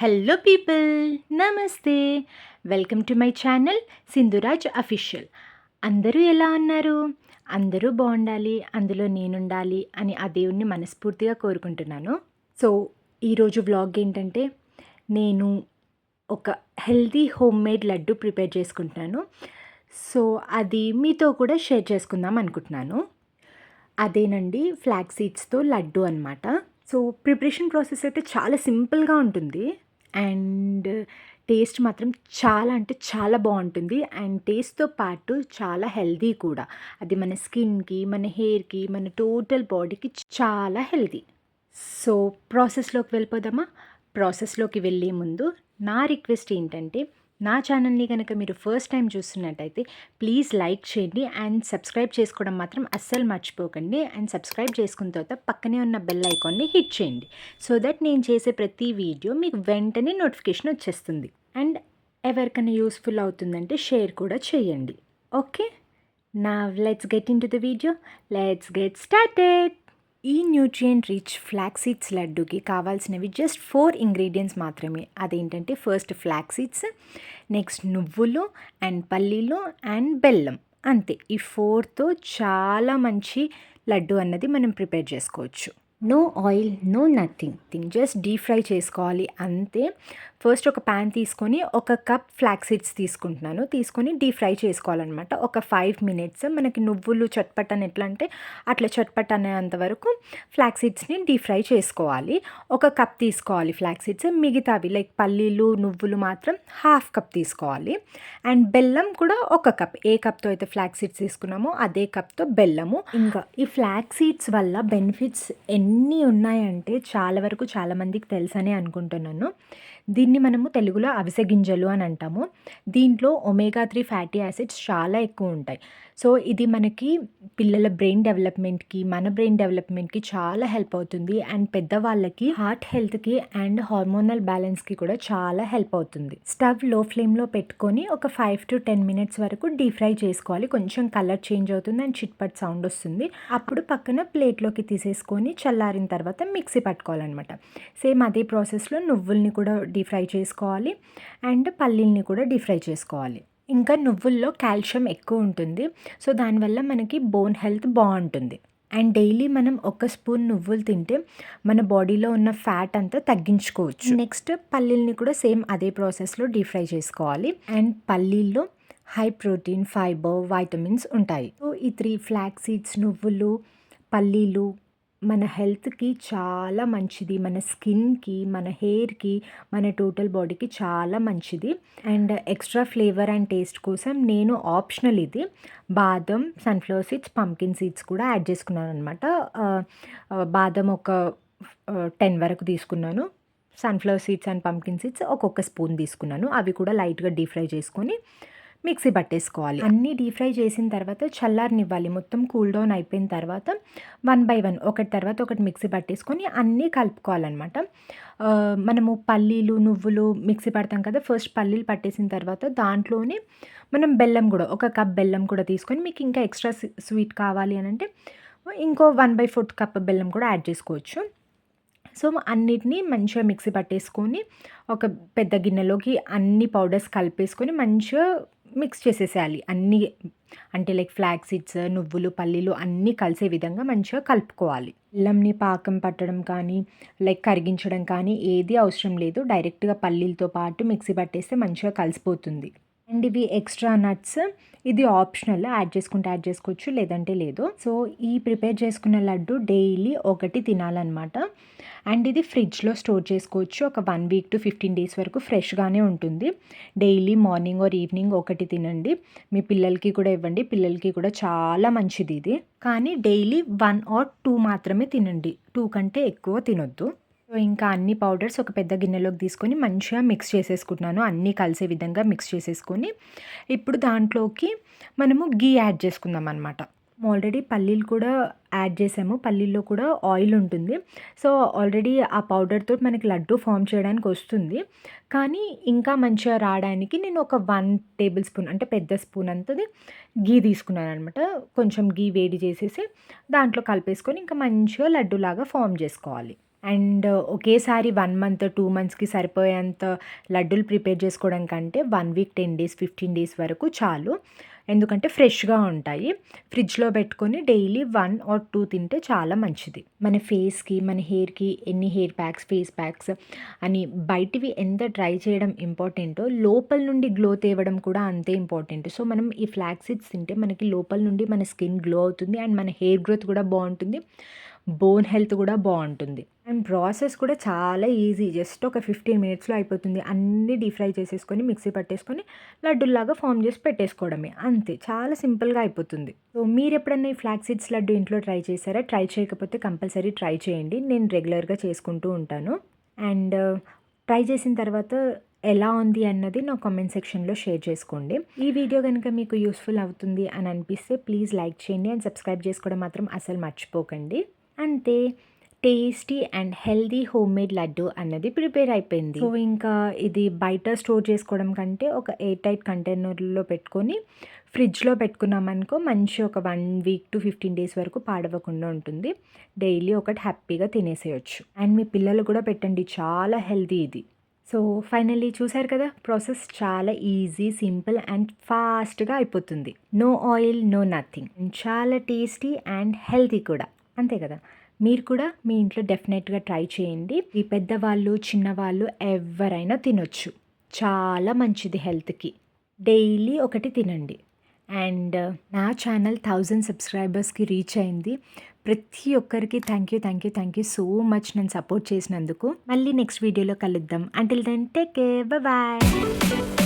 Hello people నమస్తే welcome to my channel Sindhuraj official అందరూ ఎలా ఉన్నారు? అందరూ బాగుండాలి అందులో నేనుండాలి అని ఆ దేవుణ్ణి మనస్ఫూర్తిగా కోరుకుంటున్నాను. సో ఈరోజు వ్లాగ్ ఏంటంటే నేను ఒక healthy home made laddu prepare చేసుకుంటున్నాను. సో అది మీతో కూడా షేర్ చేసుకుందాం అనుకుంటున్నాను. అదేనండి ఫ్లాగ్ సీడ్స్తో లడ్డు అనమాట సో ప్రిపరేషన్ ప్రాసెస్ అయితే చాలా సింపుల్గా ఉంటుంది. అండ్ టేస్ట్ మాత్రం చాలా అంటే చాలా బాగుంటుంది. అండ్ టేస్ట్తో పాటు చాలా హెల్దీ కూడా. అది మన స్కిన్కి మన హెయిర్కి మన టోటల్ బాడీకి చాలా హెల్దీ సో ప్రాసెస్లోకి వెళ్ళిపోదామా? ప్రాసెస్లోకి వెళ్ళే ముందు నా రిక్వెస్ట్ ఏంటంటే నా ఛానల్ని కనుక మీరు ఫస్ట్ టైం చూస్తున్నట్టయితే ప్లీజ్ లైక్ చేయండి అండ్ సబ్స్క్రైబ్ చేసుకోవడం మాత్రం అస్సలు మర్చిపోకండి. అండ్ సబ్స్క్రైబ్ చేసుకున్న తర్వాత పక్కనే ఉన్న బెల్ ఐకాన్ని హిట్ చేయండి. సో దట్ నేను చేసే ప్రతి వీడియో మీకు వెంటనే నోటిఫికేషన్ వచ్చేస్తుంది. అండ్ ఎవరికైనా యూస్ఫుల్ అవుతుందంటే షేర్ కూడా చేయండి. ఓకే? నా let's get into the video let's get started ఈ న్యూట్రియంట్ రిచ్ ఫ్లాక్ సీడ్స్ లడ్డూకి కావాల్సినవి జస్ట్ ఫోర్ ఇంగ్రీడియంట్స్ మాత్రమే. అదేంటంటే ఫస్ట్ ఫ్లాక్ సీడ్స్ నెక్స్ట్ నువ్వులు అండ్ పల్లీలు అండ్ బెల్లం. అంతే. ఈ ఫోర్తో చాలా మంచి లడ్డు అన్నది మనం ప్రిపేర్ చేసుకోవచ్చు. No oil no nothing thing just deep fry చేసుకోవాలి. అంతే. ఫస్ట్ ఒక ప్యాన్ తీసుకొని ఒక కప్ ఫ్లాక్ సీడ్స్ తీసుకుంటున్నాను. తీసుకొని డీప్ ఫ్రై చేసుకోవాలన్నమాట. ఒక ఫైవ్ మినిట్స్ మనకి నువ్వులు చట్పట్ అని ఎట్లా అంటే అట్లా చట్పట్ అనేంత వరకు ఫ్లాక్ సీడ్స్ని డీప్ ఫ్రై చేసుకోవాలి. ఒక కప్ తీసుకోవాలి ఫ్లాక్ సీడ్స్ మిగతావి లైక్ పల్లీలు నువ్వులు మాత్రం హాఫ్ కప్ తీసుకోవాలి. అండ్ బెల్లం కూడా ఒక కప్ ఏ కప్తో అయితే ఫ్లాక్ సీడ్స్ తీసుకున్నామో అదే కప్తో బెల్లము. ఇంకా ఈ ఫ్లాక్ సీడ్స్ వల్ల బెనిఫిట్స్ ఎన్ని ఉన్నాయంటే చాలా వరకు చాలామందికి తెలుసనే అనుకుంటున్నాను. దీన్ని మనము తెలుగులో అవిసె గింజలు అని అంటాము. దీంట్లో ఒమేగా త్రీ ఫ్యాటీ యాసిడ్స్ చాలా ఎక్కువ ఉంటాయి. సో ఇది మనకి పిల్లల బ్రెయిన్ డెవలప్మెంట్కి మన బ్రెయిన్ డెవలప్మెంట్కి చాలా హెల్ప్ అవుతుంది. అండ్ పెద్దవాళ్ళకి హార్ట్ హెల్త్కి అండ్ హార్మోనల్ బ్యాలెన్స్కి కూడా చాలా హెల్ప్ అవుతుంది. స్టవ్లో ఫ్లేమ్లో పెట్టుకొని ఒక ఫైవ్ టు టెన్ మినిట్స్ వరకు డీప్ ఫ్రై చేసుకోవాలి. కొంచెం కలర్ చేంజ్ అవుతుంది అండ్ చిట్పట్ సౌండ్ వస్తుంది. అప్పుడు పక్కన ప్లేట్లోకి తీసేసుకొని చల్లారిన తర్వాత మిక్సీ పట్టుకోవాలన్నమాట. సేమ్ అదే ప్రాసెస్లో నువ్వుల్ని కూడా డీప్ ఫ్రై చేసుకోవాలి. అండ్ పల్లీల్ని కూడా డీప్ ఫ్రై చేసుకోవాలి. ఇంకా నువ్వుల్లో కాల్షియం ఎక్కువ ఉంటుంది. సో దానివల్ల మనకి బోన్ హెల్త్ బాగుంటుంది. అండ్ డైలీ మనం ఒక స్పూన్ నువ్వులు తింటే మన బాడీలో ఉన్న ఫ్యాట్ అంతా తగ్గించుకోవచ్చు. నెక్స్ట్ పల్లీల్ని కూడా సేమ్ అదే ప్రాసెస్లో డీప్ ఫ్రై చేసుకోవాలి. అండ్ పల్లీల్లో హై ప్రోటీన్ ఫైబర్ వైటమిన్స్ ఉంటాయి. సో ఈ త్రీ ఫ్లాక్ సీడ్స్ నువ్వులు పల్లీలు మన హెల్త్కి చాలా మంచిది మన స్కిన్కి మన హెయిర్కి మన టోటల్ బాడీకి చాలా మంచిది. And extra flavour and taste కోసం నేను ఆప్షనల్ ఇది. బాదం సన్ఫ్లవర్ సీడ్స్ పంకిన్ సీడ్స్ కూడా యాడ్ చేసుకున్నాను అనమాట బాదం ఒక టెన్ వరకు తీసుకున్నాను. Sunflower seeds and pumpkin seeds ఒక్కొక్క స్పూన్ తీసుకున్నాను. అవి కూడా లైట్గా డీప్ ఫ్రై చేసుకొని మిక్సీ పట్టేసుకోవాలి. అన్నీ డీప్ ఫ్రై చేసిన తర్వాత చల్లారనివ్వాలి. మొత్తం కూల్ డౌన్ అయిపోయిన తర్వాత వన్ బై వన్ ఒకటి తర్వాత ఒకటి మిక్సీ పట్టేసుకొని అన్నీ కలుపుకోవాలన్నమాట. మనము పల్లీలు నువ్వులు మిక్సీ పడతాం కదా ఫస్ట్ పల్లీలు పట్టేసిన తర్వాత దాంట్లోనే మనం బెల్లం కూడా ఒక కప్ బెల్లం కూడా తీసుకొని మీకు ఇంకా ఎక్స్ట్రా స్వీట్ కావాలి అని అంటే ఇంకో వన్ బై ఫోర్త్ కప్ బెల్లం కూడా యాడ్ చేసుకోవచ్చు. సో అన్నిటినీ మంచిగా మిక్సీ పట్టేసుకొని ఒక పెద్ద గిన్నెలోకి అన్ని పౌడర్స్ కలిపేసుకొని మంచిగా మిక్స్ చేసేసేయాలి. అన్నీ అంటే లైక్ ఫ్లాగ్ సీడ్స్ నువ్వులు పల్లీలు అన్నీ కలిసే విధంగా మంచిగా కలుపుకోవాలి. బెల్లంని పాకం పట్టడం కానీ లైక్ కరిగించడం కానీ ఏది అవసరం లేదు. డైరెక్ట్గా పల్లీలతో పాటు మిక్సీ పట్టేస్తే మంచిగా కలిసిపోతుంది. అండ్ ఇవి ఎక్స్ట్రా నట్స్ ఇది ఆప్షనల్ యాడ్ చేసుకుంటే యాడ్ చేసుకోవచ్చు లేదంటే లేదు. సో ఈ ప్రిపేర్ చేసుకున్న లడ్డు డైలీ ఒకటి తినాలన్నమాట. అండ్ ఇది ఫ్రిడ్జ్లో స్టోర్ చేసుకోవచ్చు. ఒక one week to fifteen days వరకు ఫ్రెష్గానే ఉంటుంది. డైలీ మార్నింగ్ ఆర్ ఈవినింగ్ ఒకటి తినండి. మీ పిల్లలకి కూడా ఇవ్వండి. పిల్లలకి కూడా చాలా మంచిది ఇది. కానీ డైలీ వన్ ఆర్ టూ మాత్రమే తినండి. టూ కంటే ఎక్కువ తినొద్దు. సో ఇంకా అన్ని పౌడర్స్ ఒక పెద్ద గిన్నెలోకి తీసుకొని మంచిగా మిక్స్ చేసేసుకుంటున్నాను. అన్నీ కలిసే విధంగా మిక్స్ చేసేసుకొని ఇప్పుడు దాంట్లోకి మనము గీ యాడ్ చేసుకుందాం అనమాట ఆల్రెడీ పల్లీలు కూడా యాడ్ చేసాము. పల్లీల్లో కూడా ఆయిల్ ఉంటుంది. సో ఆల్రెడీ ఆ పౌడర్తో మనకి లడ్డు ఫామ్ చేయడానికి వస్తుంది. కానీ ఇంకా మంచిగా రావడానికి నేను ఒక వన్ టేబుల్ స్పూన్ అంటే పెద్ద స్పూన్ అంతది గీ తీసుకున్నాను అనమాట కొంచెం గీ వేడి చేసేసి దాంట్లో కలిపేసుకొని ఇంకా మంచిగా లడ్డులాగా ఫామ్ చేసుకోవాలి. అండ్ ఒకేసారి వన్ మంత్ టూ మంత్స్కి సరిపోయేంత లడ్డూలు ప్రిపేర్ చేసుకోవడం కంటే one week ten days fifteen days వరకు చాలు. ఎందుకంటే ఫ్రెష్గా ఉంటాయి. ఫ్రిడ్జ్లో పెట్టుకొని డైలీ వన్ ఆర్ టూ తింటే చాలా మంచిది. మన ఫేస్కి మన హెయిర్కి ఎన్ని హెయిర్ ప్యాక్స్ ఫేస్ ప్యాక్స్ అని బయటివి ఎంత ట్రై చేయడం ఇంపార్టెంటో లోపల నుండి గ్లో తేవడం కూడా అంతే ఇంపార్టెంట్. సో మనం ఈ ఫ్లాక్సీడ్స్ తింటే మనకి లోపల నుండి మన స్కిన్ గ్లో అవుతుంది అండ్ మన హెయిర్ గ్రోత్ కూడా బాగుంటుంది. బోన్ హెల్త్ కూడా బాగుంటుంది. అండ్ ప్రాసెస్ కూడా చాలా ఈజీ. జస్ట్ ఒక ఫిఫ్టీన్ మినిట్స్లో అయిపోతుంది. అన్నీ డీప్ ఫ్రై చేసేసుకొని మిక్సీ పట్టేసుకొని లడ్డూల్లాగా ఫామ్ చేసి పెట్టేసుకోవడమే. అంతే. చాలా సింపుల్గా అయిపోతుంది. సో మీరు ఎప్పుడన్నా ఈ ఫ్లాక్ సీడ్స్ లడ్డు ఇంట్లో ట్రై చేశారా? ట్రై చేయకపోతే కంపల్సరీ ట్రై చేయండి. నేను రెగ్యులర్గా చేసుకుంటూ ఉంటాను. అండ్ ట్రై చేసిన తర్వాత ఎలా ఉంది అన్నది నా కామెంట్ సెక్షన్లో షేర్ చేసుకోండి. ఈ వీడియో కనుక మీకు యూస్ఫుల్ అవుతుంది అని అనిపిస్తే ప్లీజ్ లైక్ చేయండి. అండ్ సబ్స్క్రైబ్ చేసుకోవడం మాత్రం అసలు మర్చిపోకండి. అంతే. Tasty and healthy home made laddu అన్నది ప్రిపేర్ అయిపోయింది. సో ఇంకా ఇది బయట స్టోర్ చేసుకోవడం కంటే ఒక ఎయిర్ టైట్ కంటైనర్లో పెట్టుకొని ఫ్రిడ్జ్లో పెట్టుకున్నామనుకో మంచి ఒక one week to fifteen days వరకు పాడవకుండా ఉంటుంది. డైలీ ఒకటి హ్యాపీగా తినేసేయచ్చు. అండ్ మీ పిల్లలు కూడా పెట్టండి చాలా హెల్దీ ఇది. సో ఫైనల్లీ చూసారు కదా ప్రాసెస్ చాలా ఈజీ సింపుల్ అండ్ ఫాస్ట్గా అయిపోతుంది. No oil no nothing. చాలా టేస్టీ అండ్ హెల్తీ కూడా. అంతే కదా? మీరు కూడా మీ ఇంట్లో డెఫినెట్గా ట్రై చేయండి. ఈ పెద్దవాళ్ళు చిన్నవాళ్ళు ఎవరైనా తినొచ్చు. చాలా మంచిది హెల్త్కి డైలీ ఒకటి తినండి. అండ్ uh, నా ఛానల్ థౌజండ్ సబ్స్క్రైబర్స్కి రీచ్ అయింది. ప్రతి ఒక్కరికి thank you thank you thank you so much నన్ను సపోర్ట్ చేసినందుకు. మళ్ళీ నెక్స్ట్ వీడియోలో కలుద్దాం. Until then take care bye